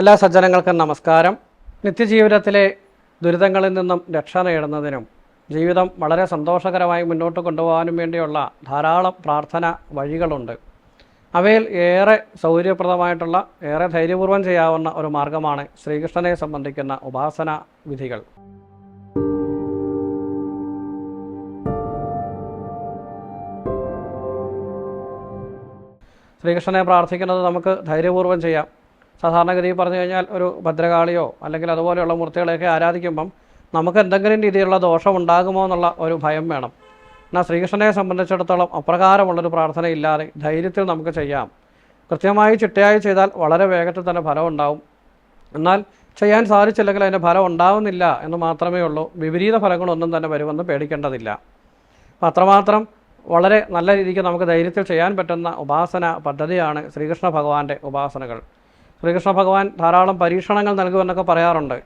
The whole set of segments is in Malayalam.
എല്ലാ സജ്ജനങ്ങൾക്കും നമസ്കാരം. നിത്യജീവിതത്തിലെ ദുരിതങ്ങളിൽ നിന്നും രക്ഷ നേടുന്നതിനും ജീവിതം വളരെ സന്തോഷകരമായി മുന്നോട്ട് കൊണ്ടുപോകാനും വേണ്ടിയുള്ള ധാരാളം പ്രാർത്ഥന വഴികളുണ്ട്. അവയിൽ ഏറെ സൗകര്യപ്രദമായിട്ടുള്ള ഏറെ ധൈര്യപൂർവം ചെയ്യാവുന്ന ഒരു മാർഗമാണ് ശ്രീകൃഷ്ണനെ സംബന്ധിക്കുന്ന ഉപാസന വിധികൾ. ശ്രീകൃഷ്ണനെ പ്രാർത്ഥിക്കുന്നത് നമുക്ക് ധൈര്യപൂർവം ചെയ്യാം. സാധാരണഗതിയിൽ പറഞ്ഞു കഴിഞ്ഞാൽ ഒരു ഭദ്രകാളിയോ അല്ലെങ്കിൽ അതുപോലെയുള്ള മൂർത്തികളെയൊക്കെ ആരാധിക്കുമ്പം നമുക്ക് എന്തെങ്കിലും രീതിയിലുള്ള ദോഷം ഉണ്ടാകുമോ എന്നുള്ള ഒരു ഭയം വേണം. എന്നാൽ ശ്രീകൃഷ്ണനെ സംബന്ധിച്ചിടത്തോളം അപ്രകാരമുള്ളൊരു പ്രാർത്ഥന ഇല്ലാതെ ധൈര്യത്തിൽ നമുക്ക് ചെയ്യാം. കൃത്യമായി ചിട്ടയായി ചെയ്താൽ വളരെ വേഗത്തിൽ തന്നെ ഫലം ഉണ്ടാവും. എന്നാൽ ചെയ്യാൻ സാധിച്ചില്ലെങ്കിൽ അതിന്റെ ഫലം ഉണ്ടാവുന്നില്ല എന്ന് മാത്രമേ ഉള്ളൂ. വിപരീത ഫലങ്ങളൊന്നും തന്നെ വരുമെന്ന് പേടിക്കേണ്ടതില്ല. അപ്പം അത്രമാത്രം വളരെ നല്ല രീതിക്ക് നമുക്ക് ധൈര്യത്തിൽ ചെയ്യാൻ പറ്റുന്ന ഉപാസന പദ്ധതിയാണ് ശ്രീകൃഷ്ണ ഭഗവാന്റെ ഉപാസനകൾ. ശ്രീകൃഷ്ണ ഭഗവാൻ ധാരാളം പരീക്ഷണങ്ങൾ നൽകുമെന്നൊക്കെ പറയാറുണ്ട്.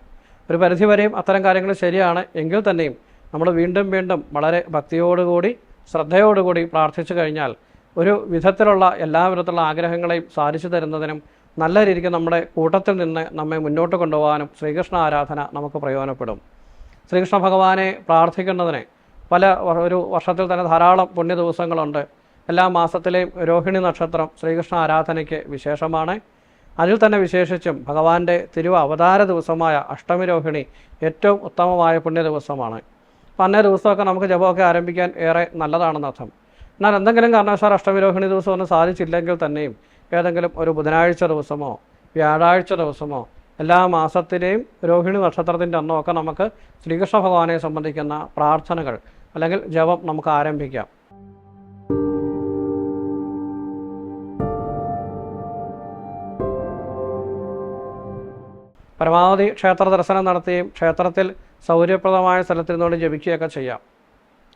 ഒരു പരിധിവരെയും അത്തരം കാര്യങ്ങൾ ശരിയാണ്. എങ്കിൽ തന്നെയും നമ്മൾ വീണ്ടും വീണ്ടും വളരെ ഭക്തിയോടുകൂടി ശ്രദ്ധയോടുകൂടി പ്രാർത്ഥിച്ചു കഴിഞ്ഞാൽ ഒരു വിധത്തിലുള്ള എല്ലാ വിധത്തിലുള്ള ആഗ്രഹങ്ങളെയും സാധിച്ചു തരുന്നതിനും നല്ല രീതിക്ക് നമ്മുടെ കൂട്ടത്തിൽ നിന്ന് നമ്മെ മുന്നോട്ട് കൊണ്ടുപോകാനും ശ്രീകൃഷ്ണ ആരാധന നമുക്ക് പ്രയോജനപ്പെടും. ശ്രീകൃഷ്ണ ഭഗവാനെ പ്രാർത്ഥിക്കുന്നതിന് പല ഒരു വർഷത്തിൽ തന്നെ ധാരാളം പുണ്യ ദിവസങ്ങളുണ്ട്. എല്ലാ മാസത്തിലെയും രോഹിണി നക്ഷത്രം ശ്രീകൃഷ്ണ ആരാധനയ്ക്ക് വിശേഷമാണ്. അതിൽ തന്നെ വിശേഷിച്ചും ഭഗവാന്റെ തിരുവ അവതാര ദിവസമായ അഷ്ടമി രോഹിണി ഏറ്റവും ഉത്തമമായ പുണ്യ ദിവസമാണ് അപ്പം അന്നേ ദിവസമൊക്കെ നമുക്ക് ജപമൊക്കെ ആരംഭിക്കാൻ ഏറെ നല്ലതാണെന്നർത്ഥം എന്നാൽ എന്തെങ്കിലും കാരണവശാൽ അഷ്ടമി രോഹിണി ദിവസം ഒന്നും സാധിച്ചില്ലെങ്കിൽ തന്നെയും ഏതെങ്കിലും ഒരു ബുധനാഴ്ച ദിവസമോ വ്യാഴാഴ്ച ദിവസമോ എല്ലാ മാസത്തിലെയും രോഹിണി നക്ഷത്രത്തിന്റെ അന്നമൊക്കെ നമുക്ക് ശ്രീകൃഷ്ണ ഭഗവാനെ സംബന്ധിക്കുന്ന പ്രാർത്ഥനകൾ അല്ലെങ്കിൽ ജപം നമുക്ക് ആരംഭിക്കാം. പരമാവധി ക്ഷേത്ര ദർശനം നടത്തുകയും ക്ഷേത്രത്തിൽ സൗകര്യപ്രദമായ സ്ഥലത്തിരുന്നുകൊണ്ട് ജപിക്കുകയൊക്കെ ചെയ്യാം.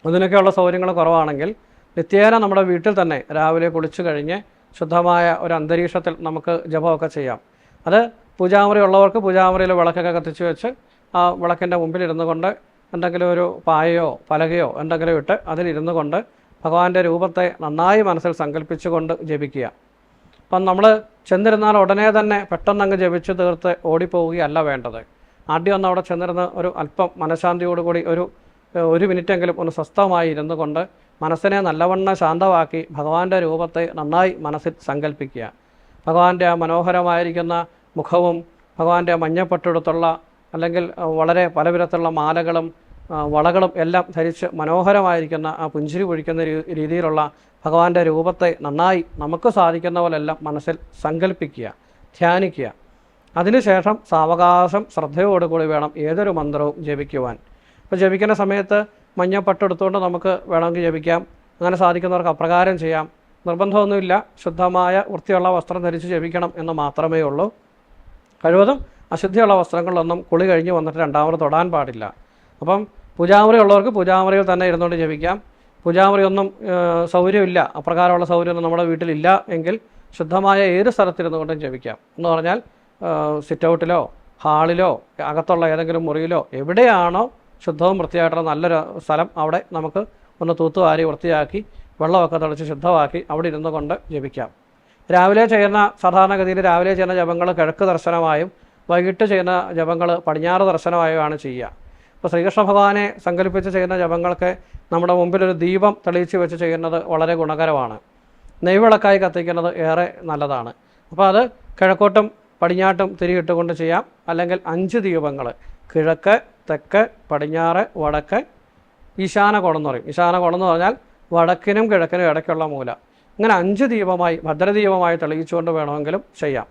അതിനൊക്കെയുള്ള സൗകര്യങ്ങൾ കുറവാണെങ്കിൽ നിത്യേന നമ്മുടെ വീട്ടിൽ തന്നെ രാവിലെ കുളിച്ചു കഴിഞ്ഞ് ശുദ്ധമായ ഒരു അന്തരീക്ഷത്തിൽ നമുക്ക് ജപമൊക്കെ ചെയ്യാം. അത് പൂജാമുറി ഉള്ളവർക്ക് പൂജാമുറിയിൽ വിളക്കൊക്കെ കത്തിച്ച് വെച്ച് ആ വിളക്കിന്റെ മുമ്പിൽ ഇരുന്നു കൊണ്ട് എന്തെങ്കിലും ഒരു പായയോ പലകയോ എന്തെങ്കിലും ഇട്ട് അതിലിരുന്നു കൊണ്ട് ഭഗവാന്റെ രൂപത്തെ നന്നായി മനസ്സിൽ സങ്കല്പിച്ചുകൊണ്ട് ജപിക്കുക. അപ്പം നമ്മൾ ചെന്നിരുന്നാൽ ഉടനെ തന്നെ പെട്ടെന്ന് അങ്ങ് ജപിച്ച് തീർത്ത് ഓടിപ്പോവുകയല്ല വേണ്ടത്. ആദ്യം ഒന്ന് അവിടെ ചെന്നിരുന്ന് ഒരു അല്പം മനഃശാന്തിയോടുകൂടി ഒരു ഒരു മിനിറ്റെങ്കിലും ഒന്ന് സ്വസ്ഥമായി ഇരുന്നു കൊണ്ട് മനസ്സിനെ നല്ലവണ്ണം ശാന്തമാക്കി ഭഗവാന്റെ രൂപത്തെ നന്നായി മനസ്സിൽ സങ്കല്പിക്കുക ഭഗവാന്റെ ആ മനോഹരമായിരിക്കുന്ന മുഖവും ഭഗവാന്റെ മഞ്ഞപ്പട്ടെടുത്തുള്ള അല്ലെങ്കിൽ വളരെ വളരെ പലവിധത്തിലുള്ള മാലകളും വളകളും എല്ലാം ധരിച്ച് മനോഹരമായിരിക്കുന്ന ആ പുഞ്ചിരി പൊഴിക്കുന്ന രീതിയിലുള്ള ഭഗവാന്റെ രൂപത്തെ നന്നായി നമുക്ക് സാധിക്കുന്ന പോലെല്ലാം മനസ്സിൽ സങ്കല്പിക്കുക ധ്യാനിക്കുക. അതിനുശേഷം സാവകാശം ശ്രദ്ധയോടുകൂടി വേണം ഏതൊരു മന്ത്രവും ജപിക്കുവാൻ. ഇപ്പോൾ ജപിക്കുന്ന സമയത്ത് മഞ്ഞപ്പട്ടെടുത്തുകൊണ്ട് നമുക്ക് വേണമെങ്കിൽ ജപിക്കാം. അങ്ങനെ സാധിക്കുന്നവർക്ക് അപ്രകാരം ചെയ്യാം. നിർബന്ധമൊന്നുമില്ല. ശുദ്ധമായ വൃത്തിയുള്ള വസ്ത്രം ധരിച്ച് ജപിക്കണം എന്ന് മാത്രമേ ഉള്ളൂ. കഴിവതും അശുദ്ധിയുള്ള വസ്ത്രങ്ങളിലൊന്നും കുളി കഴിഞ്ഞ് വന്നിട്ട് രണ്ടാമത് തൊടാൻ പാടില്ല. അപ്പം പൂജാമുറി ഉള്ളവർക്ക് പൂജാമുറിയിൽ തന്നെ ഇരുന്നുകൊണ്ട് ജപിക്കാം. പൂജാമുറി ഒന്നും ഏഹ്, സൗകര്യമില്ല. അപ്രകാരമുള്ള സൗകര്യമൊന്നും നമ്മുടെ വീട്ടിലില്ല എങ്കിൽ ശുദ്ധമായ ഏത് സ്ഥലത്തിരുന്നു കൊണ്ടും ജപിക്കാം. എന്ന് പറഞ്ഞാൽ സിറ്റ് ഔട്ടിലോ ഹാളിലോ അകത്തുള്ള ഏതെങ്കിലും മുറിയിലോ എവിടെയാണോ ശുദ്ധവും വൃത്തിയായിട്ടുള്ള നല്ലൊരു സ്ഥലം അവിടെ നമുക്ക് ഒന്ന് തൂത്തുവാരി വൃത്തിയാക്കി വെള്ളമൊക്കെ തളിച്ച് ശുദ്ധമാക്കി അവിടെ ഇരുന്നു കൊണ്ട് ജപിക്കാം. രാവിലെ ചെയ്യുന്ന സാധാരണഗതിയിൽ രാവിലെ ചെയ്യുന്ന ജപങ്ങൾ കിഴക്ക് ദർശനമായും വൈകിട്ട് ചെയ്യുന്ന ജപങ്ങൾ പടിഞ്ഞാറ് ദർശനമായുമാണ് ചെയ്യുക. ഇപ്പോൾ ശ്രീകൃഷ്ണ ഭഗവാനെ സങ്കല്പിച്ച് ചെയ്യുന്ന ജപങ്ങൾക്ക് നമ്മുടെ മുമ്പിൽ ഒരു ദീപം തെളിയിച്ച് വെച്ച് ചെയ്യുന്നത് വളരെ ഗുണകരമാണ്. നെയ്വിളക്കായി കത്തിക്കുന്നത് ഏറെ നല്ലതാണ്. അപ്പോൾ അത് കിഴക്കോട്ടും പടിഞ്ഞാട്ടും തിരിയിട്ടുകൊണ്ട് ചെയ്യാം. അല്ലെങ്കിൽ അഞ്ച് ദീപങ്ങൾ കിഴക്ക് തെക്ക് പടിഞ്ഞാറ് വടക്ക്. ഈശാന കോണം എന്ന് പറയും. ഈശാന കോണം എന്ന് പറഞ്ഞാൽ വടക്കിനും കിഴക്കിനും ഇടയ്ക്കുള്ള മൂല. ഇങ്ങനെ അഞ്ച് ദീപമായി ഭദ്രദീപമായി തെളിയിച്ചുകൊണ്ട് വേണമെങ്കിലും ചെയ്യാം.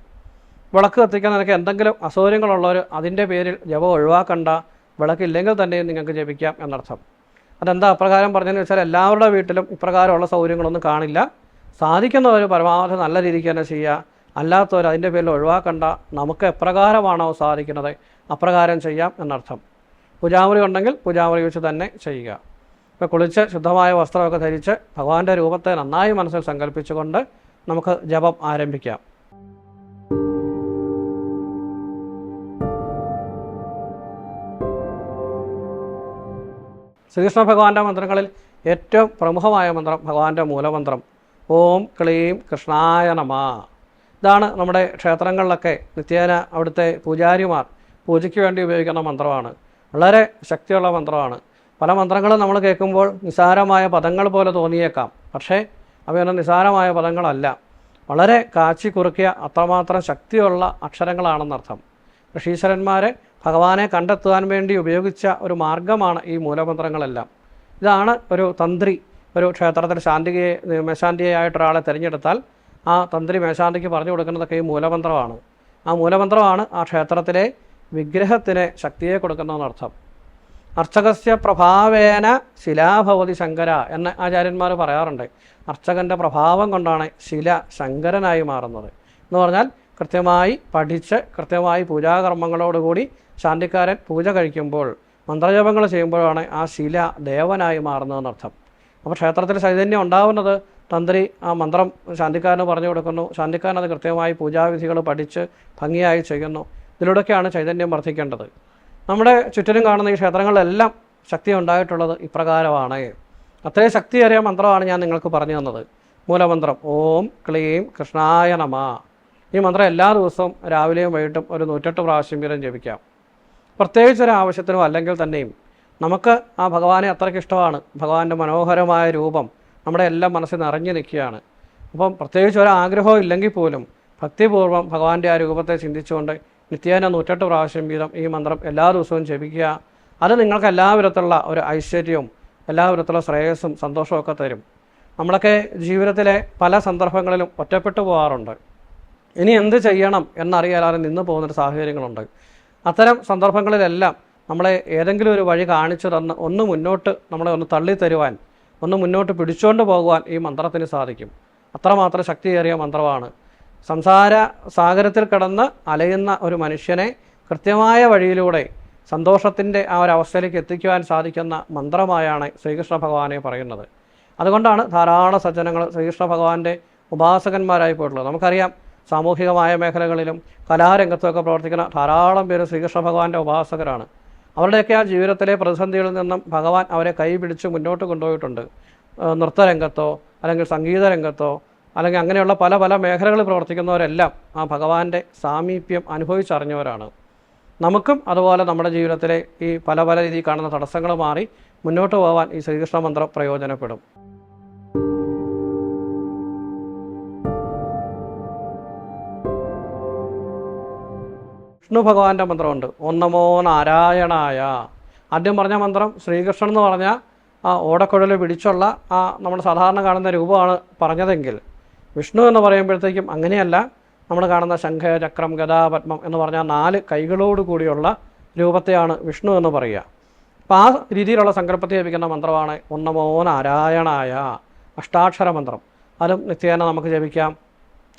വിളക്ക് കത്തിക്കാൻ കത്തിക്കുന്നതിനൊക്കെ എന്തെങ്കിലും അസൗകര്യങ്ങളുള്ളവർ അതിന്റെ പേരിൽ ജപം ഒഴിവാക്കണ്ട. വിളക്കില്ലെങ്കിൽ തന്നെയും നിങ്ങൾക്ക് ജപിക്കാം എന്നർത്ഥം. അതെന്താ അപ്രകാരം പറഞ്ഞതെന്ന് വെച്ചാൽ എല്ലാവരുടെ വീട്ടിലും ഇപ്രകാരമുള്ള സൗകര്യങ്ങളൊന്നും കാണില്ല. സാധിക്കുന്നവർ പരമാവധി നല്ല രീതിക്ക് തന്നെ ചെയ്യുക. അല്ലാത്തവർ അതിന്റെ പേരിൽ ഒഴിവാക്കണ്ട. നമുക്ക് എപ്രകാരമാണോ സാധിക്കുന്നത് അപ്രകാരം ചെയ്യാം എന്നർത്ഥം. പൂജാമുറി ഉണ്ടെങ്കിൽ പൂജാമുറി വെച്ച് തന്നെ ചെയ്യുക. ഇപ്പോൾ കുളിച്ച് ശുദ്ധമായ വസ്ത്രമൊക്കെ ധരിച്ച് ഭഗവാന്റെ രൂപത്തെ നന്നായി മനസ്സിൽ സങ്കല്പിച്ചുകൊണ്ട് നമുക്ക് ജപം ആരംഭിക്കാം. ശ്രീകൃഷ്ണ ഭഗവാന്റെ മന്ത്രങ്ങളിൽ ഏറ്റവും പ്രമുഖമായ മന്ത്രം ഭഗവാന്റെ മൂലമന്ത്രം. ഓം ക്ലീം കൃഷ്ണായ നമ. ഇതാണ് നമ്മുടെ ക്ഷേത്രങ്ങളിലൊക്കെ നിത്യേന അവിടുത്തെ പൂജാരിമാർ പൂജയ്ക്ക് വേണ്ടി ഉപയോഗിക്കുന്ന മന്ത്രമാണ്. വളരെ ശക്തിയുള്ള മന്ത്രമാണ്. പല മന്ത്രങ്ങളും നമ്മൾ കേൾക്കുമ്പോൾ നിസാരമായ പദങ്ങൾ പോലെ തോന്നിയേക്കാം. പക്ഷേ അവയൊന്നും നിസാരമായ പദങ്ങളല്ല. വളരെ കാച്ചി കുറുക്കിയ അത്രമാത്രം ശക്തിയുള്ള അക്ഷരങ്ങളാണെന്നർത്ഥം. ഋഷീശ്വരന്മാർ ഭഗവാനെ കണ്ടെത്തുവാൻ വേണ്ടി ഉപയോഗിച്ച ഒരു മാർഗമാണ് ഈ മൂലമന്ത്രങ്ങളെല്ലാം. ഇതാണ് ഒരു തന്ത്രി ഒരു ക്ഷേത്രത്തിൽ ശാന്തികയെ മേശാന്തിയായിട്ടൊരാളെ തിരഞ്ഞെടുത്താൽ ആ തന്ത്രി മേശാന്തിക്ക് പറഞ്ഞു കൊടുക്കുന്നതൊക്കെ ഈ മൂലമന്ത്രമാണ്. ആ മൂലമന്ത്രമാണ് ആ ക്ഷേത്രത്തിലെ വിഗ്രഹത്തിന് ശക്തിയെ കൊടുക്കുന്നതെന്നർത്ഥം. അർച്ചകസ്യ പ്രഭാവേന ശിലാഭവതി ശങ്കര എന്ന് ആചാര്യന്മാർ പറയാറുണ്ട്. അർച്ചകന്റെ പ്രഭാവം കൊണ്ടാണ് ശില ശങ്കരനായി മാറുന്നത്. എന്ന് പറഞ്ഞാൽ കൃത്യമായി പഠിച്ച് കൃത്യമായി പൂജാകർമ്മങ്ങളോടുകൂടി ശാന്തിക്കാരൻ പൂജ കഴിക്കുമ്പോൾ മന്ത്രജപങ്ങൾ ചെയ്യുമ്പോഴാണ് ആ ശില ദേവനായി മാറുന്നതെന്നർത്ഥം അപ്പോൾ ക്ഷേത്രത്തിൽ ചൈതന്യം ഉണ്ടാവുന്നത് തന്ത്രി ആ മന്ത്രം ശാന്തിക്കാരന് പറഞ്ഞു കൊടുക്കുന്നു. ശാന്തിക്കാരൻ അത് കൃത്യമായി പൂജാവിധികൾ പഠിച്ച് ഭംഗിയായി ചെയ്യുന്നു. ഇതിലൂടെയൊക്കെയാണ് ചൈതന്യം വർദ്ധിക്കേണ്ടത്. നമ്മുടെ ചുറ്റിനും കാണുന്ന ഈ ക്ഷേത്രങ്ങളിലെല്ലാം ശക്തി ഉണ്ടായിട്ടുള്ളത് ഇപ്രകാരമാണ്. അത്രയും ശക്തിയേറിയ മന്ത്രമാണ് ഞാൻ നിങ്ങൾക്ക് പറഞ്ഞു തന്നത്. മൂലമന്ത്രം ഓം ക്ലീം കൃഷ്ണായ നമ. ഈ മന്ത്രം എല്ലാ ദിവസവും രാവിലെയും വൈകിട്ടും ഒരു നൂറ്റെട്ട് പ്രാവശ്യം വീതം ജപിക്കാം. പ്രത്യേകിച്ച് ഒരു ആവശ്യത്തിനോ അല്ലെങ്കിൽ തന്നെയും നമുക്ക് ആ ഭഗവാനെ അത്രയ്ക്ക് ഇഷ്ടമാണ്. ഭഗവാന്റെ മനോഹരമായ രൂപം നമ്മുടെ എല്ലാം മനസ്സിൽ നിറഞ്ഞു നിൽക്കുകയാണ്. അപ്പം പ്രത്യേകിച്ച് ഒരു ഇല്ലെങ്കിൽ പോലും ഭക്തിപൂർവം ഭഗവാന്റെ ആ രൂപത്തെ ചിന്തിച്ചുകൊണ്ട് നിത്യേന നൂറ്റെട്ട് പ്രാവശ്യം വീതം ഈ മന്ത്രം എല്ലാ ദിവസവും ജപിക്കുക. അത് നിങ്ങൾക്ക് എല്ലാ വിധത്തിലുള്ള ഒരു ഐശ്വര്യവും എല്ലാ വിധത്തിലുള്ള ശ്രേയസ്സും സന്തോഷവും ഒക്കെ തരും. നമ്മളൊക്കെ ജീവിതത്തിലെ പല സന്ദർഭങ്ങളിലും ഒറ്റപ്പെട്ടു പോകാറുണ്ട്. ഇനി എന്ത് ചെയ്യണം എന്നറിയാതെ നിന്ന് പോകുന്നൊരു സാഹചര്യങ്ങളുണ്ട്. അത്തരം സന്ദർഭങ്ങളിലെല്ലാം നമ്മളെ ഏതെങ്കിലും ഒരു വഴി കാണിച്ചു തന്ന് ഒന്ന് മുന്നോട്ട് നമ്മളെ ഒന്ന് തള്ളി തരുവാൻ ഒന്ന് മുന്നോട്ട് പിടിച്ചുകൊണ്ട് പോകുവാൻ ഈ മന്ത്രത്തിന് സാധിക്കും. അത്രമാത്രം ശക്തിയേറിയ മന്ത്രമാണ്. സംസാര സാഗരത്തിൽ കിടന്ന് അലയുന്ന ഒരു മനുഷ്യനെ കൃത്യമായ വഴിയിലൂടെ സന്തോഷത്തിന്റെ ആ ഒരു അവസ്ഥയിലേക്ക് എത്തിക്കുവാൻ സാധിക്കുന്ന മന്ത്രമായാണ് ശ്രീകൃഷ്ണ ഭഗവാനെ പറയുന്നത്. അതുകൊണ്ടാണ് ധാരാളം സജ്ജനങ്ങൾ ശ്രീകൃഷ്ണ ഭഗവാന്റെ ഉപാസകന്മാരായി പോയിട്ടുള്ളത്. നമുക്കറിയാം സാമൂഹികമായ മേഖലകളിലും കലാരംഗത്തുമൊക്കെ പ്രവർത്തിക്കുന്ന ധാരാളം പേര് ശ്രീകൃഷ്ണ ഭഗവാന്റെ ഉപാസകരാണ്. അവരുടെയൊക്കെ ആ ജീവിതത്തിലെ പ്രതിസന്ധികളിൽ നിന്നും ഭഗവാൻ അവരെ കൈ പിടിച്ച് മുന്നോട്ട് കൊണ്ടുപോയിട്ടുണ്ട്. നൃത്തരംഗത്തോ അല്ലെങ്കിൽ സംഗീത രംഗത്തോ അല്ലെങ്കിൽ അങ്ങനെയുള്ള പല പല മേഖലകളിൽ പ്രവർത്തിക്കുന്നവരെല്ലാം ആ ഭഗവാന്റെ സാമീപ്യം അനുഭവിച്ചറിഞ്ഞവരാണ്. നമുക്കും അതുപോലെ നമ്മുടെ ജീവിതത്തിലെ ഈ പല പല രീതിയിൽ കാണുന്ന തടസ്സങ്ങൾ മാറി മുന്നോട്ട് പോകാൻ ഈ ശ്രീകൃഷ്ണ മന്ത്രം പ്രയോജനപ്പെടും. വിഷ്ണു ഭഗവാന്റെ മന്ത്രമുണ്ട്. ഒന്നമോ നമോ നാരായണായ. ആദ്യം പറഞ്ഞ മന്ത്രം ശ്രീകൃഷ്ണൻ എന്ന് പറഞ്ഞ ആ ഓടക്കുഴൽ പിടിച്ചുള്ള ആ നമ്മൾ സാധാരണ കാണുന്ന രൂപമാണ് പറഞ്ഞതെങ്കിൽ വിഷ്ണു എന്ന് പറയുമ്പോഴത്തേക്കും അങ്ങനെയല്ല. നമ്മൾ കാണുന്ന ശംഖ ചക്രം ഗദാ പത്മം എന്ന് പറഞ്ഞ നാല് കൈകളോട് കൂടിയുള്ള രൂപത്തെയാണ് വിഷ്ണു എന്ന് പറയുക. അപ്പോൾ ആ രീതിയിലുള്ള സങ്കല്പത്തെ ജപിക്കുന്ന മന്ത്രമാണ് ഒന്നമോ നമോ നാരായണായ. അഷ്ടാക്ഷര മന്ത്രം. അതും നിത്യേന നമുക്ക് ജപിക്കാം.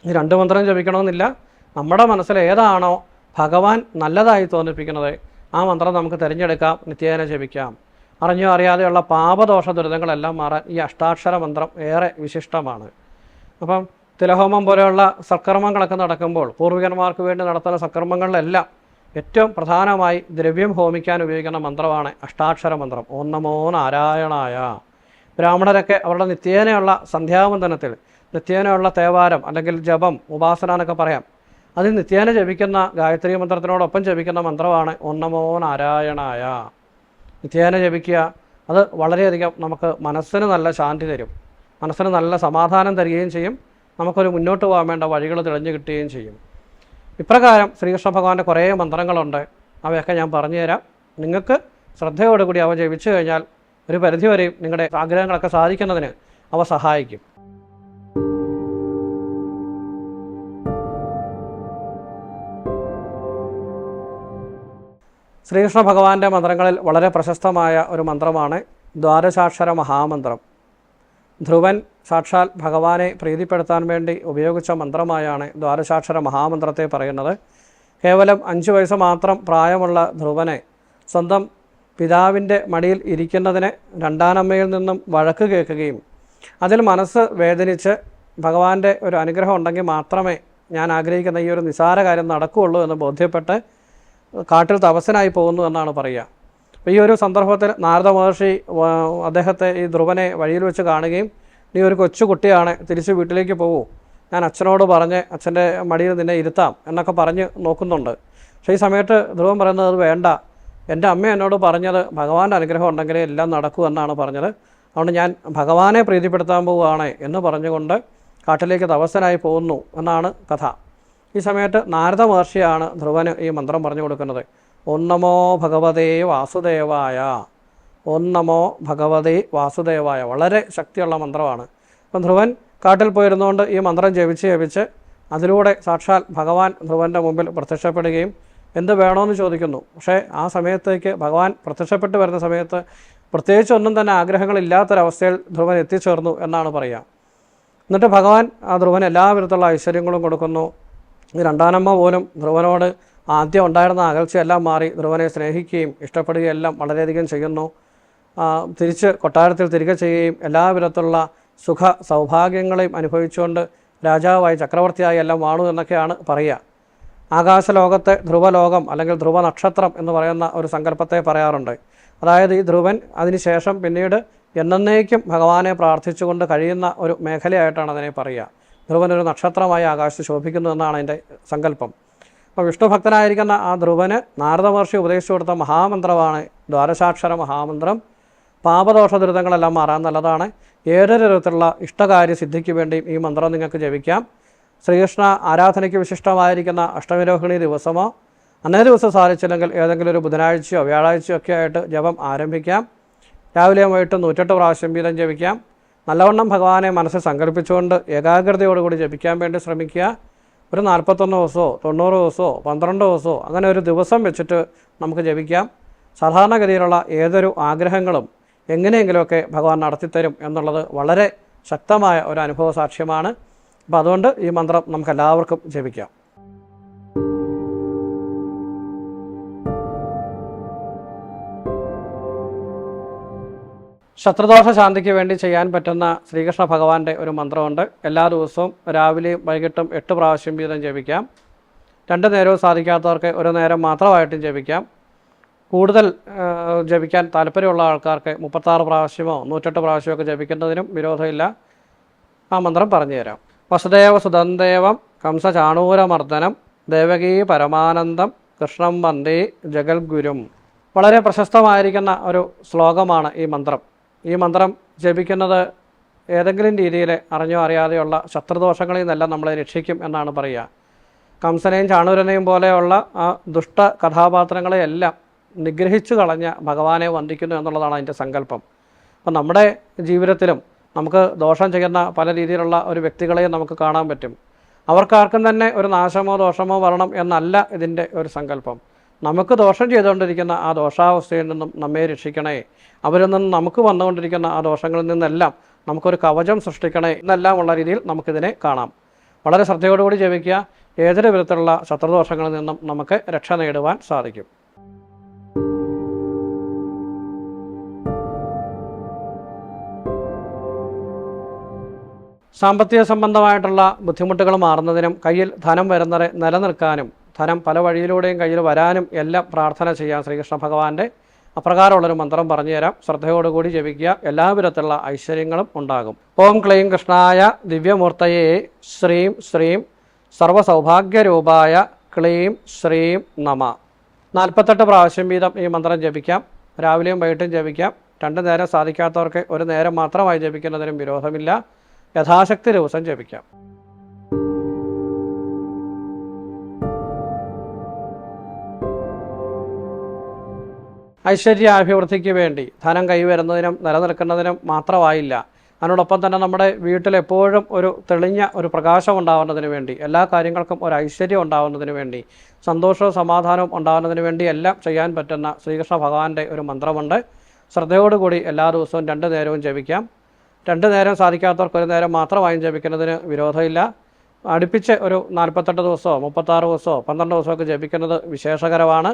ഈ രണ്ട് മന്ത്രം ജപിക്കണമെന്നില്ല. നമ്മുടെ മനസ്സിൽ ഏതാണോ ഭഗവാൻ നല്ലതായി തോന്നിപ്പിക്കുന്നത് ആ മന്ത്രം നമുക്ക് തിരഞ്ഞെടുക്കാം നിത്യേന ജപിക്കാം. അറിഞ്ഞോ അറിയാതെയുള്ള പാപദോഷ ദുരിതങ്ങളെല്ലാം മാറാൻ ഈ അഷ്ടാക്ഷര മന്ത്രം ഏറെ വിശിഷ്ടമാണ്. അപ്പം തിലഹോമം പോലെയുള്ള സത്കർമ്മങ്ങളൊക്കെ നടക്കുമ്പോൾ പൂർവികന്മാർക്ക് വേണ്ടി നടത്തുന്ന സത്കർമ്മങ്ങളിലെല്ലാം ഏറ്റവും പ്രധാനമായി ദ്രവ്യം ഹോമിക്കാൻ ഉപയോഗിക്കുന്ന മന്ത്രമാണ് അഷ്ടാക്ഷര മന്ത്രം. ഓം നാരായണായ. ബ്രാഹ്മണരൊക്കെ അവരുടെ നിത്യേനയുള്ള സന്ധ്യാവന്തനത്തിൽ നിത്യേനയുള്ള തേവാരം അല്ലെങ്കിൽ ജപം ഉപാസന എന്നൊക്കെ പറയാം. അതിൽ നിത്യേന ജപിക്കുന്ന ഗായത്രി മന്ത്രത്തിനോടൊപ്പം ജപിക്കുന്ന മന്ത്രമാണ് ഓം നമോ നാരായണായ. നിത്യേന ജപിക്കുക അത് വളരെയധികം നമുക്ക് മനസ്സിന് നല്ല ശാന്തി തരും. മനസ്സിന് നല്ല സമാധാനം തരികയും ചെയ്യും. നമുക്കൊരു മുന്നോട്ട് പോകാൻ വേണ്ട വഴികൾ തെളിഞ്ഞു കിട്ടുകയും ചെയ്യും. ഇപ്രകാരം ശ്രീകൃഷ്ണ ഭഗവാന്റെ കുറേ മന്ത്രങ്ങളുണ്ട്. അവയൊക്കെ ഞാൻ പറഞ്ഞുതരാം. നിങ്ങൾക്ക് ശ്രദ്ധയോടുകൂടി അവ ജപിച്ചു കഴിഞ്ഞാൽ ഒരു പരിധിവരെയും നിങ്ങളുടെ ആഗ്രഹങ്ങളൊക്കെ സാധിക്കുന്നതിന് അവ സഹായിക്കും. ശ്രീകൃഷ്ണ ഭഗവാന്റെ മന്ത്രങ്ങളിൽ വളരെ പ്രശസ്തമായ ഒരു മന്ത്രമാണ് ദ്വാരശാക്ഷര മഹാമന്ത്രം. ധ്രുവൻ സാക്ഷാൽ ഭഗവാനെ പ്രീതിപ്പെടുത്താൻ വേണ്ടി ഉപയോഗിച്ച മന്ത്രമായാണ് ദ്വാരശാക്ഷര മഹാമന്ത്രത്തെ പറയുന്നത്. കേവലം അഞ്ച് വയസ്സ് മാത്രം പ്രായമുള്ള ധ്രുവനെ സ്വന്തം പിതാവിന്റെ മടിയിൽ ഇരിക്കുന്നതിന് രണ്ടാനമ്മയിൽ നിന്നും വഴക്ക് കേൾക്കുകയും അതിൽ മനസ്സ് വേദനിച്ച് ഭഗവാന്റെ ഒരു അനുഗ്രഹം ഉണ്ടെങ്കിൽ മാത്രമേ ഞാൻ ആഗ്രഹിക്കുന്ന ഈ ഒരു നിസാര കാര്യം നടക്കുകയുള്ളൂ എന്ന് ബോധ്യപ്പെട്ട് കാട്ടിൽ തപസ്സനായി പോകുന്നു എന്നാണ് പറയുക. അപ്പോൾ ഈ ഒരു സന്ദർഭത്തിൽ നാരദ മഹർഷി അദ്ദേഹത്തെ ഈ ധ്രുവനെ വഴിയിൽ വെച്ച് കാണുകയും നീ ഒരു കൊച്ചു കുട്ടിയാണ് തിരിച്ച് വീട്ടിലേക്ക് പോകൂ ഞാൻ അച്ഛനോട് പറഞ്ഞ് അച്ഛന്റെ മടിയിൽ നിന്നെ ഇരുത്താം എന്നൊക്കെ പറഞ്ഞ് നോക്കുന്നുണ്ട്. പക്ഷേ ഈ സമയത്ത് ധ്രുവൻ പറയുന്നത് വേണ്ട. എന്റെ അമ്മ എന്നോട് പറഞ്ഞത് ഭഗവാന്റെ അനുഗ്രഹം ഉണ്ടെങ്കിലേ എല്ലാം നടക്കൂ എന്നാണ് പറഞ്ഞത്. അതുകൊണ്ട് ഞാൻ ഭഗവാനെ പ്രീതിപ്പെടുത്താൻ പോവുകയാണ് എന്ന് പറഞ്ഞുകൊണ്ട് കാട്ടിലേക്ക് തപസ്സനായി പോകുന്നു എന്നാണ് കഥ. ഈ സമയത്ത് നാരദ മഹർഷിയാണ് ധ്രുവന് ഈ മന്ത്രം പറഞ്ഞു കൊടുക്കുന്നത്. ഒന്നമോ നമോ ഭഗവതേ വാസുദേവായ. ഒന്നമോ നമോ ഭഗവതേ വാസുദേവായ. വളരെ ശക്തിയുള്ള മന്ത്രമാണ്. അപ്പം ധ്രുവൻ കാട്ടിൽ പോയിരുന്നുകൊണ്ട് ഈ മന്ത്രം ജപിച്ച് ജപിച്ച് അതിലൂടെ സാക്ഷാൽ ഭഗവാൻ ധ്രുവന്റെ മുമ്പിൽ പ്രത്യക്ഷപ്പെടുകയും എന്ത് വേണമെന്ന് ചോദിക്കുന്നു. പക്ഷേ ആ സമയത്തേക്ക് ഭഗവാൻ പ്രത്യക്ഷപ്പെട്ട് വരുന്ന സമയത്ത് പ്രത്യേകിച്ച് ഒന്നും തന്നെ ആഗ്രഹങ്ങളില്ലാത്തൊരവസ്ഥയിൽ ധ്രുവൻ എത്തിച്ചേർന്നു എന്നാണ് പറയുക. എന്നിട്ട് ഭഗവാൻ ആ ധ്രുവൻ എല്ലാ വിധത്തിലുള്ള ഐശ്വര്യങ്ങളും കൊടുക്കുന്നു. രണ്ടാനമ്മ പോലും ധ്രുവനോട് ആദ്യം ഉണ്ടായിരുന്ന അകൽച്ചയെല്ലാം മാറി ധ്രുവനെ സ്നേഹിക്കുകയും ഇഷ്ടപ്പെടുകയും എല്ലാം വളരെയധികം ചെയ്യുന്നു. തിരിച്ച് കൊട്ടാരത്തിൽ തിരികെ ചെയ്യുകയും എല്ലാ വിധത്തിലുള്ള സുഖ സൗഭാഗ്യങ്ങളെയും അനുഭവിച്ചുകൊണ്ട് രാജാവായി ചക്രവർത്തിയായി എല്ലാം വാണു എന്നൊക്കെയാണ് പറയുക. ആകാശലോകത്തെ ധ്രുവലോകം അല്ലെങ്കിൽ ധ്രുവ നക്ഷത്രം എന്ന് പറയുന്ന ഒരു സങ്കല്പത്തെ പറയാറുണ്ട്. അതായത് ഈ ധ്രുവൻ അതിനുശേഷം പിന്നീട് എന്നേക്കും ഭഗവാനെ പ്രാർത്ഥിച്ചുകൊണ്ട് കഴിയുന്ന ഒരു മേഖലയായിട്ടാണ് അതിനെ പറയുക. ധ്രുവൻ ഒരു നക്ഷത്രമായി ആകാശത്ത് ശോഭിക്കുന്നു എന്നാണ് അതിന്റെ സങ്കല്പം. അപ്പോൾ വിഷ്ണുഭക്തനായിരിക്കുന്ന ആ ധ്രുവന് നാരദ മഹർഷി ഉപദേശിച്ചു കൊടുത്ത മഹാമന്ത്രമാണ് ദ്വാരസാക്ഷര മഹാമന്ത്രം. പാപദോഷ ദുരിതങ്ങളെല്ലാം മാറാൻ നല്ലതാണ്. ഏതൊരു തരത്തിലുള്ള ഇഷ്ടകാര്യ സിദ്ധിക്ക് വേണ്ടിയും ഈ മന്ത്രം നിങ്ങൾക്ക് ജപിക്കാം. ശ്രീകൃഷ്ണ ആരാധനയ്ക്ക് വിശിഷ്ടമായിരിക്കുന്ന അഷ്ടമിരോഹിണി ദിവസമോ അന്നേ ദിവസം സാധിച്ചില്ലെങ്കിൽ ഏതെങ്കിലും ഒരു ബുധനാഴ്ചയോ വ്യാഴാഴ്ചയോ ഒക്കെ ആയിട്ട് ജപം ആരംഭിക്കാം. രാവിലെ വൈകിട്ട് നൂറ്റെട്ട് പ്രാവശ്യം വീതം ജപിക്കാം. നല്ലവണ്ണം ഭഗവാനെ മനസ്സിൽ സങ്കല്പിച്ചുകൊണ്ട് ഏകാഗ്രതയോടുകൂടി ജപിക്കാൻ വേണ്ടി ശ്രമിക്കുക. ഒരു നാൽപ്പത്തൊന്ന് ദിവസമോ തൊണ്ണൂറ് ദിവസമോ പന്ത്രണ്ട് ദിവസമോ അങ്ങനെ ഒരു ദിവസം വെച്ചിട്ട് നമുക്ക് ജപിക്കാം. സാധാരണഗതിയിലുള്ള ഏതൊരു ആഗ്രഹങ്ങളും എങ്ങനെയെങ്കിലുമൊക്കെ ഭഗവാൻ നടത്തിത്തരും എന്നുള്ളത് വളരെ ശക്തമായ ഒരു അനുഭവ സാക്ഷ്യമാണ് അപ്പോൾ അതുകൊണ്ട് ഈ മന്ത്രം നമുക്കെല്ലാവർക്കും ജപിക്കാം. ശത്രുദോഷ ശാന്തിക്ക് വേണ്ടി ചെയ്യാൻ പറ്റുന്ന ശ്രീകൃഷ്ണ ഭഗവാന്റെ ഒരു മന്ത്രമുണ്ട്. എല്ലാ ദിവസവും രാവിലെയും വൈകിട്ടും എട്ട് പ്രാവശ്യം വീതം ജപിക്കാം. രണ്ട് നേരവും സാധിക്കാത്തവർക്ക് ഒരു നേരം മാത്രമായിട്ടും ജപിക്കാം. കൂടുതൽ ജപിക്കാൻ താല്പര്യമുള്ള ആൾക്കാർക്ക് മുപ്പത്താറ് പ്രാവശ്യമോ നൂറ്റെട്ട് പ്രാവശ്യമോ ഒക്കെ ജപിക്കുന്നതിനും വിരോധമില്ല. ആ മന്ത്രം പറഞ്ഞുതരാം. വസുദേവ സുതന്ദേവം കംസ ചാണൂരമർദ്ദനം ദേവകീ പരമാനന്ദം കൃഷ്ണം വന്ദേ ജഗൽഗുരും വളരെ പ്രശസ്തമായിരിക്കുന്ന ഒരു ശ്ലോകമാണ് ഈ മന്ത്രം. ഈ മന്ത്രം ജപിക്കുന്നത് ഏതെങ്കിലും രീതിയിൽ അറിഞ്ഞോ അറിയാതെയുള്ള ശത്രുദോഷങ്ങളിൽ നിന്നെല്ലാം നമ്മളെ രക്ഷിക്കും എന്നാണ് പറയുക. കംസനെയും ചാണൂരനെയും പോലെയുള്ള ആ ദുഷ്ട കഥാപാത്രങ്ങളെയെല്ലാം നിഗ്രഹിച്ചു കളഞ്ഞ ഭഗവാനെ വന്ദിക്കുന്നു എന്നുള്ളതാണ് അതിന്റെ സങ്കല്പം. അപ്പം നമ്മുടെ ജീവിതത്തിലും നമുക്ക് ദോഷം ചെയ്യുന്ന പല രീതിയിലുള്ള ഒരു വ്യക്തികളെയും നമുക്ക് കാണാൻ പറ്റും. അവർക്കാർക്കും തന്നെ ഒരു നാശമോ ദോഷമോ വരണം എന്നല്ല ഇതിന്റെ ഒരു സങ്കല്പം. നമുക്ക് ദോഷം ചെയ്തുകൊണ്ടിരിക്കുന്ന ആ ദോഷാവസ്ഥയിൽ നിന്നും നമ്മെ രക്ഷിക്കണേ. അവരിൽ നിന്നും നമുക്ക് വന്നുകൊണ്ടിരിക്കുന്ന ആ ദോഷങ്ങളിൽ നിന്നെല്ലാം നമുക്കൊരു കവചം സൃഷ്ടിക്കണേ എന്നെല്ലാം ഉള്ള രീതിയിൽ നമുക്കിതിനെ കാണാം. വളരെ ശ്രദ്ധയോടുകൂടി ജപിക്കുക. ഏതൊരു വിധത്തിലുള്ള ശത്രുദോഷങ്ങളിൽ നിന്നും നമുക്ക് രക്ഷ നേടുവാൻ സാധിക്കും. സാമ്പത്തിക സംബന്ധമായിട്ടുള്ള ബുദ്ധിമുട്ടുകൾ മാറുന്നതിനും കയ്യിൽ ധനം വരുന്നവരെ നിലനിൽക്കാനും ധനം പല വഴിയിലൂടെയും കയ്യിൽ വരാനും എല്ലാം പ്രാർത്ഥന ചെയ്യാം ശ്രീകൃഷ്ണ ഭഗവാന്റെ. അപ്രകാരമുള്ളൊരു മന്ത്രം പറഞ്ഞു തരാം. ശ്രദ്ധയോടുകൂടി ജപിക്കുക. എല്ലാ വിധത്തിലുള്ള ഐശ്വര്യങ്ങളും ഉണ്ടാകും. ഓം ക്ലീം കൃഷ്ണായ ദിവ്യമൂർത്തയെ ശ്രീം ശ്രീം സർവസൗഭാഗ്യരൂപായ ക്ലീം ശ്രീം നമ. നാൽപ്പത്തെട്ട് പ്രാവശ്യം വീതം ഈ മന്ത്രം ജപിക്കാം. രാവിലെയും വൈകിട്ടും ജപിക്കാം. രണ്ട് നേരം സാധിക്കാത്തവർക്ക് ഒരു നേരം മാത്രമായി ജപിക്കുന്നതിനും വിരോധമില്ല. യഥാശക്തി ദിവസം ജപിക്കാം. ഐശ്വര്യാഭിവൃദ്ധിക്ക് വേണ്ടി ധനം കൈവരുന്നതിനും നിലനിൽക്കുന്നതിനും മാത്രമായില്ല. അതിനോടൊപ്പം തന്നെ നമ്മുടെ വീട്ടിൽ എപ്പോഴും ഒരു തെളിഞ്ഞ ഒരു പ്രകാശം ഉണ്ടാവുന്നതിന് വേണ്ടി എല്ലാ കാര്യങ്ങൾക്കും ഒരു ഐശ്വര്യം ഉണ്ടാവുന്നതിന് വേണ്ടി സന്തോഷവും സമാധാനവും ഉണ്ടാകുന്നതിന് വേണ്ടി എല്ലാം ചെയ്യാൻ പറ്റുന്ന ശ്രീകൃഷ്ണ ഭഗവാന്റെ ഒരു മന്ത്രമുണ്ട്. ശ്രദ്ധയോടുകൂടി എല്ലാ ദിവസവും രണ്ട് നേരവും ജപിക്കാം. രണ്ട് നേരം സാധിക്കാത്തവർക്ക് ഒരു നേരം മാത്രമായും ജപിക്കുന്നതിന് വിരോധമില്ല. അടുപ്പിച്ച് ഒരു നാൽപ്പത്തെട്ട് ദിവസമോ മുപ്പത്താറ് ദിവസമോ പന്ത്രണ്ട് ദിവസമോ ഒക്കെ ജപിക്കുന്നത് വിശേഷകരമാണ്.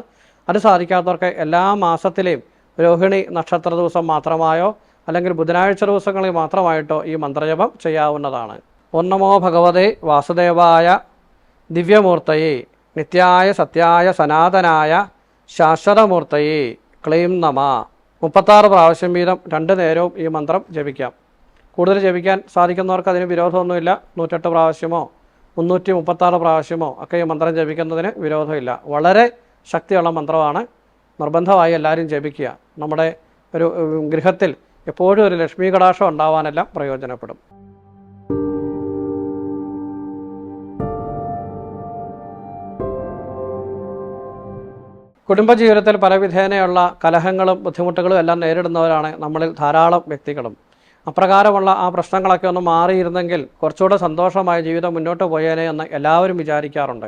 അത് സാധിക്കാത്തവർക്ക് എല്ലാ മാസത്തിലെയും രോഹിണി നക്ഷത്ര ദിവസം മാത്രമായോ അല്ലെങ്കിൽ ബുധനാഴ്ച ദിവസങ്ങളിൽ മാത്രമായിട്ടോ ഈ മന്ത്രജപം ചെയ്യാവുന്നതാണ്. ഒന്നമോ നമോ ഭഗവതേ വാസുദേവായ ദിവ്യമൂർത്തയെ നിത്യായ സത്യായ സനാതനായ ശാശ്വതമൂർത്തയെ ക്ലീം നമ. മുപ്പത്താറ് പ്രാവശ്യം വീതം രണ്ട് നേരവും ഈ മന്ത്രം ജപിക്കാം. കൂടുതൽ ജപിക്കാൻ സാധിക്കുന്നവർക്ക് അതിന് വിരോധമൊന്നുമില്ല. നൂറ്റെട്ട് പ്രാവശ്യമോ മുന്നൂറ്റി മുപ്പത്താറ് പ്രാവശ്യമോ ഒക്കെ ഈ മന്ത്രം ജപിക്കുന്നതിന് വിരോധമില്ല. വളരെ ശക്തിയുള്ള മന്ത്രമാണ്. നിർബന്ധമായി എല്ലാവരും ജപിക്കുക. നമ്മുടെ ഒരു ഗൃഹത്തിൽ എപ്പോഴും ഒരു ലക്ഷ്മി കടാക്ഷം ഉണ്ടാവാനെല്ലാം പ്രയോജനപ്പെടും. കുടുംബജീവിതത്തിൽ പലവിധേനയുള്ള കലഹങ്ങളും ബുദ്ധിമുട്ടുകളും എല്ലാം നേരിടുന്നവരാണ് നമ്മളിൽ ധാരാളം വ്യക്തികളും. അപ്രകാരമുള്ള ആ പ്രശ്നങ്ങളൊക്കെ ഒന്ന് മാറിയിരുന്നെങ്കിൽ കുറച്ചുകൂടെ സന്തോഷമായ ജീവിതം മുന്നോട്ട് പോയേനെ എന്ന് എല്ലാവരും വിചാരിക്കാറുണ്ട്.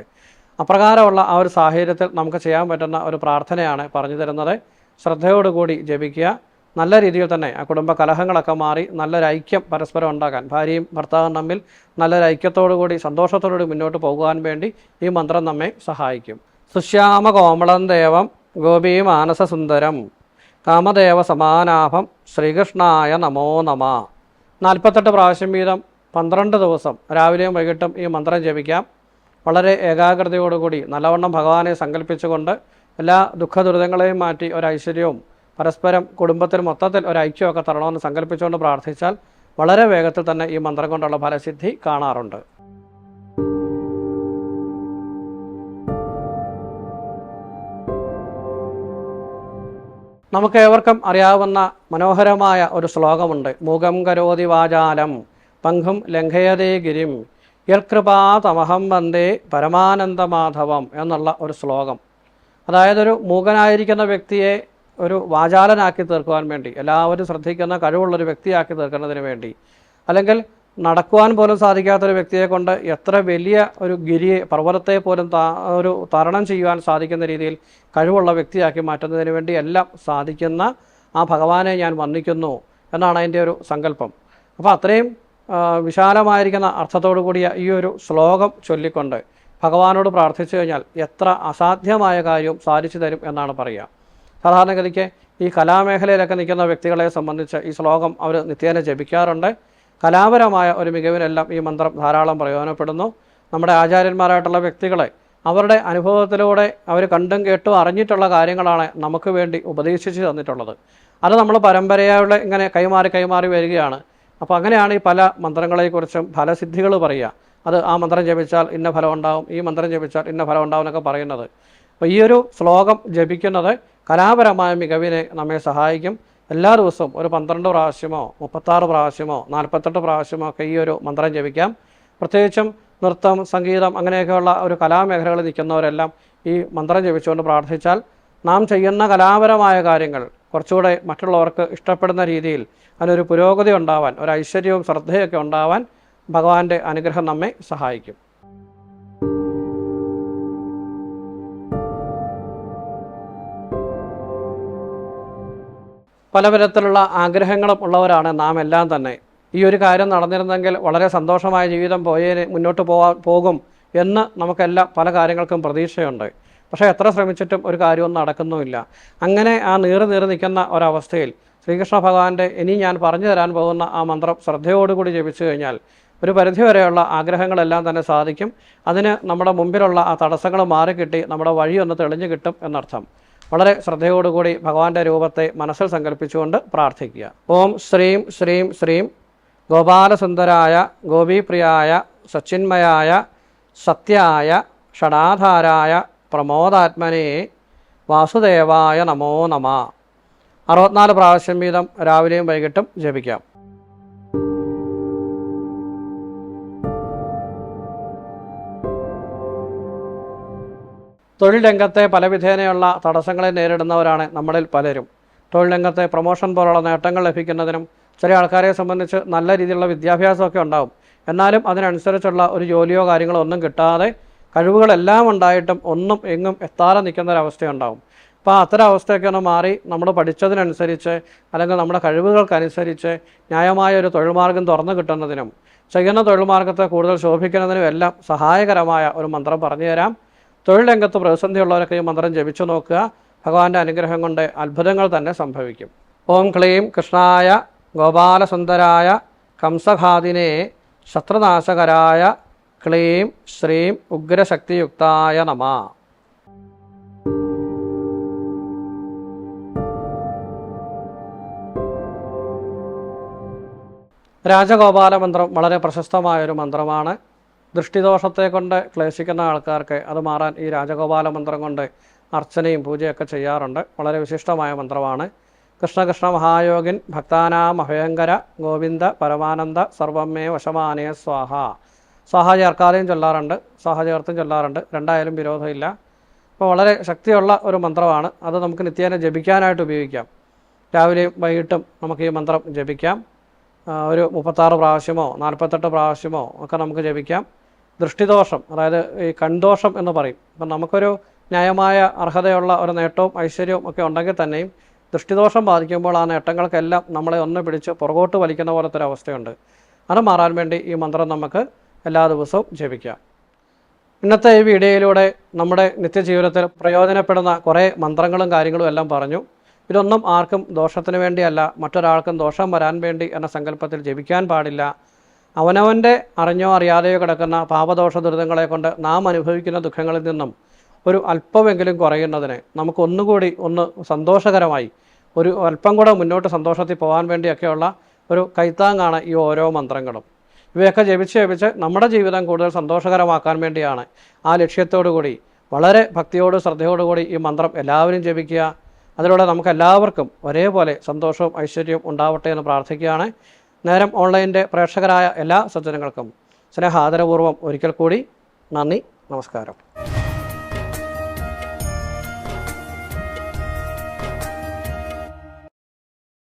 അപ്രകാരമുള്ള ആ ഒരു സാഹചര്യത്തിൽ നമുക്ക് ചെയ്യാൻ പറ്റുന്ന ഒരു പ്രാർത്ഥനയാണ് പറഞ്ഞു തരുന്നത്. ശ്രദ്ധയോടുകൂടി ജപിക്കുക. നല്ല രീതിയിൽ തന്നെ ആ കുടുംബ കലഹങ്ങളൊക്കെ മാറി നല്ലൊരു ഐക്യം പരസ്പരം ഉണ്ടാക്കാൻ ഭാര്യയും ഭർത്താവും തമ്മിൽ നല്ലൊരു ഐക്യത്തോടുകൂടി സന്തോഷത്തോടുകൂടി മുന്നോട്ട് പോകുവാൻ വേണ്ടി ഈ മന്ത്രം നമ്മെ സഹായിക്കും. സുശ്യാമ കോമളം ദേവം ഗോപി മാനസസുന്ദരം കാമദേവ സമാനാഭം ശ്രീകൃഷ്ണായ നമോ നമ. നാൽപ്പത്തെട്ട് പ്രാവശ്യം വീതം പന്ത്രണ്ട് ദിവസം രാവിലെയും വൈകിട്ടും ഈ മന്ത്രം ജപിക്കാം. വളരെ ഏകാഗ്രതയോടുകൂടി നല്ലവണ്ണം ഭഗവാനെ സങ്കല്പിച്ചുകൊണ്ട് എല്ലാ ദുഃഖ ദുരിതങ്ങളെയും മാറ്റി ഒരു ഐശ്വര്യവും പരസ്പരം കുടുംബത്തിൽ മൊത്തത്തിൽ ഒരു ഐക്യമൊക്കെ തരണമെന്ന് സങ്കല്പിച്ചുകൊണ്ട് പ്രാർത്ഥിച്ചാൽ വളരെ വേഗത്തിൽ തന്നെ ഈ മന്ത്രം കൊണ്ടുള്ള ഫലസിദ്ധി കാണാറുണ്ട്. നമുക്ക് ഏവർക്കും അറിയാവുന്ന മനോഹരമായ ഒരു ശ്ലോകമുണ്ട്. മുഖം കരോതി വാചാലം പങ്കും ലംഘയതേ ഗിരിം യൽകൃപാ തമഹം വന്ദേ പരമാനന്ദമാധവം എന്നുള്ള ഒരു ശ്ലോകം. അതായത് ഒരു മൂകനായിരിക്കുന്ന വ്യക്തിയെ ഒരു വാചാലനാക്കി തീർക്കുവാൻ വേണ്ടി എല്ലാവരും ശ്രദ്ധിക്കുന്ന കഴിവുള്ളൊരു വ്യക്തിയാക്കി തീർക്കുന്നതിന് വേണ്ടി അല്ലെങ്കിൽ നടക്കുവാൻ പോലും സാധിക്കാത്തൊരു വ്യക്തിയെ കൊണ്ട് എത്ര വലിയ ഒരു ഗിരിയെ പർവതത്തെ പോലും ഒരു തരണം ചെയ്യുവാൻ സാധിക്കുന്ന രീതിയിൽ കഴിവുള്ള വ്യക്തിയാക്കി മാറ്റുന്നതിന് വേണ്ടി എല്ലാം സാധിക്കുന്ന ആ ഭഗവാനെ ഞാൻ വന്ദിക്കുന്നു എന്നാണ് അതിന്റെ ഒരു സങ്കല്പം. അപ്പോൾ അത്രയും വിശാലമായിരിക്കുന്ന അർത്ഥത്തോടു കൂടിയ ഈ ഒരു ശ്ലോകം ചൊല്ലിക്കൊണ്ട് ഭഗവാനോട് പ്രാർത്ഥിച്ചു കഴിഞ്ഞാൽ എത്ര അസാധ്യമായ കാര്യവും സാധിച്ചു തരും എന്നാണ് പറയുക. സാധാരണഗതിക്ക് ഈ കലാമേഖലയിലൊക്കെ നിൽക്കുന്ന വ്യക്തികളെ സംബന്ധിച്ച് ഈ ശ്ലോകം അവർ നിത്യേന ജപിക്കാറുണ്ട്. കലാപരമായ ഒരു മികവിനെല്ലാം ഈ മന്ത്രം ധാരാളം പ്രയോജനപ്പെടുന്നു. നമ്മുടെ ആചാര്യന്മാരായിട്ടുള്ള വ്യക്തികളെ അവരുടെ അനുഭവത്തിലൂടെ അവർ കണ്ടും കേട്ടും അറിഞ്ഞിട്ടുള്ള കാര്യങ്ങളാണ് നമുക്ക് വേണ്ടി ഉപദേശിച്ച് തന്നിട്ടുള്ളത്. അത് നമ്മൾ പരമ്പരയായുള്ള ഇങ്ങനെ കൈമാറി കൈമാറി വരികയാണ്. അപ്പോൾ അങ്ങനെയാണ് ഈ പല മന്ത്രങ്ങളെക്കുറിച്ചും ഫലസിദ്ധികൾ പറയുക. അത് ആ മന്ത്രം ജപിച്ചാൽ ഇന്ന ഫലം ഉണ്ടാവും ഈ മന്ത്രം ജപിച്ചാൽ ഇന്ന ഫലം ഉണ്ടാവും എന്നൊക്കെ പറയുന്നത്. അപ്പോൾ ഈ ഒരു ശ്ലോകം ജപിക്കുന്നത് കലാപരമായ മികവിനെ നമ്മെ സഹായിക്കും. എല്ലാ ദിവസവും ഒരു പന്ത്രണ്ട് പ്രാവശ്യമോ മുപ്പത്താറ് പ്രാവശ്യമോ നാൽപ്പത്തെട്ട് പ്രാവശ്യമോ ഒക്കെ ഈ ഒരു മന്ത്രം ജപിക്കാം. പ്രത്യേകിച്ചും നൃത്തം സംഗീതം അങ്ങനെയൊക്കെയുള്ള ഒരു കലാമേഖലകളിൽ നിൽക്കുന്നവരെല്ലാം ഈ മന്ത്രം ജപിച്ചുകൊണ്ട് പ്രാർത്ഥിച്ചാൽ നാം ചെയ്യുന്ന കലാപരമായ കാര്യങ്ങൾ കുറച്ചുകൂടെ മറ്റുള്ളവർക്ക് ഇഷ്ടപ്പെടുന്ന രീതിയിൽ അതിനൊരു പുരോഗതി ഉണ്ടാവാൻ ഒരു ഐശ്വര്യവും ശ്രദ്ധയൊക്കെ ഉണ്ടാവാൻ ഭഗവാന്റെ അനുഗ്രഹം നമ്മെ സഹായിക്കും. പല വിധത്തിലുള്ള ആഗ്രഹങ്ങളും ഉള്ളവരാണ് നാം എല്ലാം തന്നെ. ഈ ഒരു കാര്യം നടന്നിരുന്നെങ്കിൽ വളരെ സന്തോഷമായ ജീവിതം പോയതിന് മുന്നോട്ട് പോകാൻ പോകും എന്ന് നമുക്കെല്ലാം പല കാര്യങ്ങൾക്കും പ്രതീക്ഷയുണ്ട്. പക്ഷേ എത്ര ശ്രമിച്ചിട്ടും ഒരു കാര്യമൊന്നും നടക്കുന്നുമില്ല. അങ്ങനെ ആ നീറി നീറി നിൽക്കുന്ന ഒരവസ്ഥയിൽ ശ്രീകൃഷ്ണ ഭഗവാന്റെ ഇനി ഞാൻ പറഞ്ഞു തരാൻ പോകുന്ന ആ മന്ത്രം ശ്രദ്ധയോടുകൂടി ജപിച്ചു കഴിഞ്ഞാൽ ഒരു പരിധിവരെയുള്ള ആഗ്രഹങ്ങളെല്ലാം തന്നെ സാധിക്കും. അതിന് നമ്മുടെ മുമ്പിലുള്ള ആ തടസ്സങ്ങൾ മാറിക്കിട്ടി നമ്മുടെ വഴി ഒന്ന് തെളിഞ്ഞു കിട്ടും എന്നർത്ഥം. വളരെ ശ്രദ്ധയോടുകൂടി ഭഗവാന്റെ രൂപത്തെ മനസ്സിൽ സങ്കല്പിച്ചുകൊണ്ട് പ്രാർത്ഥിക്കുക. ഓം ശ്രീം ശ്രീം ശ്രീം ഗോപാലസുന്ദരായ ഗോപീപ്രിയായ സച്ചിന്മയായ സത്യായ ഷടാധാരായ പ്രമോദാത്മനെ വാസുദേവായ നമോ നമ. അറുപത്തിനാല് പ്രാവശ്യം വീതം രാവിലെയും വൈകിട്ടും ജപിക്കാം. തൊഴിൽ രംഗത്തെ പലവിധേനയുള്ള തടസ്സങ്ങളെ നേരിടുന്നവരാണ് നമ്മളിൽ പലരും. തൊഴിൽ രംഗത്തെ പ്രൊമോഷൻ പോലുള്ള നേട്ടങ്ങൾ ലഭിക്കുന്നതിനും ചില ആൾക്കാരെ സംബന്ധിച്ച് നല്ല രീതിയിലുള്ള വിദ്യാഭ്യാസമൊക്കെ ഉണ്ടാവും. എന്നാലും അതിനനുസരിച്ചുള്ള ഒരു ജോലിയോ കാര്യങ്ങളോ ഒന്നും കിട്ടാതെ കഴിവുകളെല്ലാം ഉണ്ടായിട്ടും ഒന്നും എങ്ങും എത്താതെ നിൽക്കുന്ന ഒരവസ്ഥയുണ്ടാവും അപ്പോൾ അത്തരം അവസ്ഥയൊക്കെ ഒന്ന് മാറി നമ്മൾ പഠിച്ചതിനനുസരിച്ച് അല്ലെങ്കിൽ നമ്മുടെ കഴിവുകൾക്കനുസരിച്ച് ന്യായമായ ഒരു തൊഴിൽ മാർഗം തുറന്നു കിട്ടുന്നതിനും ചെയ്യുന്ന തൊഴിൽ മാർഗത്തെ കൂടുതൽ ശോഭിക്കുന്നതിനും എല്ലാം സഹായകരമായ ഒരു മന്ത്രം പറഞ്ഞു തരാം. തൊഴിൽ രംഗത്ത് പ്രതിസന്ധിയുള്ളവരൊക്കെ ഈ മന്ത്രം ജപിച്ചു നോക്കുക. ഭഗവാന്റെ അനുഗ്രഹം കൊണ്ട് അത്ഭുതങ്ങൾ തന്നെ സംഭവിക്കും. ഓം ക്ലീം കൃഷ്ണായ ഗോപാലസുന്ദരായ കംസഘാതിനെ ശത്രുനാശകരായ ക്ലീം ശ്രീം ഉഗ്രശക്തിയുക്തായ നമ. രാജഗോപാല മന്ത്രം വളരെ പ്രശസ്തമായൊരു മന്ത്രമാണ്. ദൃഷ്ടിദോഷത്തെ കൊണ്ട് ക്ലേശിക്കുന്ന ആൾക്കാർക്ക് അത് മാറാൻ ഈ രാജഗോപാല മന്ത്രം കൊണ്ട് അർച്ചനയും പൂജയൊക്കെ ചെയ്യാറുണ്ട്. വളരെ വിശിഷ്ടമായ മന്ത്രമാണ്. കൃഷ്ണകൃഷ്ണ മഹായോഗിൻ ഭക്താനാം അഭയങ്കര ഗോവിന്ദ പരമാനന്ദ സർവമേ വശമാനേ സ്വാഹ. സ്വാഹ ചേർക്കാതെയും ചൊല്ലാറുണ്ട് സ്വാഹ ചേർത്തും ചൊല്ലാറുണ്ട്. രണ്ടായാലും വിരോധമില്ല. അപ്പോൾ വളരെ ശക്തിയുള്ള ഒരു മന്ത്രമാണ്. അത് നമുക്ക് നിത്യേന ജപിക്കാനായിട്ട് ഉപയോഗിക്കാം. രാവിലെയും വൈകിട്ടും നമുക്ക് ഈ മന്ത്രം ജപിക്കാം. ഒരു മുപ്പത്താറ് പ്രാവശ്യമോ നാൽപ്പത്തെട്ട് പ്രാവശ്യമോ ഒക്കെ നമുക്ക് ജപിക്കാം. ദൃഷ്ടിദോഷം അതായത് ഈ കൺദോഷം എന്ന് പറയും. അപ്പം നമുക്കൊരു ന്യായമായ അർഹതയുള്ള ഒരു നേട്ടവും ഐശ്വര്യവും ഒക്കെ ഉണ്ടെങ്കിൽ തന്നെയും ദൃഷ്ടിദോഷം ബാധിക്കുമ്പോൾ ആ നേട്ടങ്ങൾക്കെല്ലാം നമ്മളെ ഒന്ന് പിടിച്ച് പുറകോട്ട് വലിക്കുന്ന പോലത്തെ ഒരു അവസ്ഥയുണ്ട് അത് മാറാൻ വേണ്ടി ഈ മന്ത്രം നമുക്ക് എല്ലാ ദിവസവും ജപിക്കാം ഇന്നത്തെ ഈ വീഡിയോയിലൂടെ നമ്മുടെ നിത്യജീവിതത്തിൽ പ്രയോജനപ്പെടുന്ന കുറേ മന്ത്രങ്ങളും കാര്യങ്ങളും എല്ലാം പറഞ്ഞു. ഇതൊന്നും ആർക്കും ദോഷത്തിന് വേണ്ടിയല്ല മറ്റൊരാൾക്കും ദോഷം വരാൻ വേണ്ടി എന്ന സങ്കല്പത്തിൽ ജപിക്കാൻ പാടില്ല. അവനവന്റെ അറിഞ്ഞോ അറിയാതെയോ കിടക്കുന്ന പാപദോഷ ദുരിതങ്ങളെ കൊണ്ട് നാം അനുഭവിക്കുന്ന ദുഃഖങ്ങളിൽ നിന്നും ഒരു അല്പമെങ്കിലും കുറയുന്നതിന് നമുക്ക് ഒന്നുകൂടി ഒന്ന് സന്തോഷകരമായി ഒരു അല്പം കൂടെ മുന്നോട്ട് സന്തോഷത്തിൽ പോകാൻ വേണ്ടിയൊക്കെയുള്ള ഒരു കൈത്താങ്ങാണ് ഈ ഓരോ മന്ത്രങ്ങളും. ഇവയൊക്കെ ജപിച്ച് ജപിച്ച് നമ്മുടെ ജീവിതം കൂടുതൽ സന്തോഷകരമാക്കാൻ വേണ്ടിയാണ്. ആ ലക്ഷ്യത്തോടു കൂടി വളരെ ഭക്തിയോടും ശ്രദ്ധയോടുകൂടി ഈ മന്ത്രം എല്ലാവരും ജപിക്കുക. അതിലൂടെ നമുക്ക് എല്ലാവർക്കും ഒരേപോലെ സന്തോഷവും ഐശ്വര്യവും ഉണ്ടാവട്ടെ എന്ന് പ്രാർത്ഥിക്കുകയാണ്. നേരം ഓൺലൈന്റെ പ്രേക്ഷകരായ എല്ലാ സജ്ജനങ്ങൾക്കും സ്നേഹാദരപൂർവം ഒരിക്കൽ കൂടി നന്ദി നമസ്കാരം.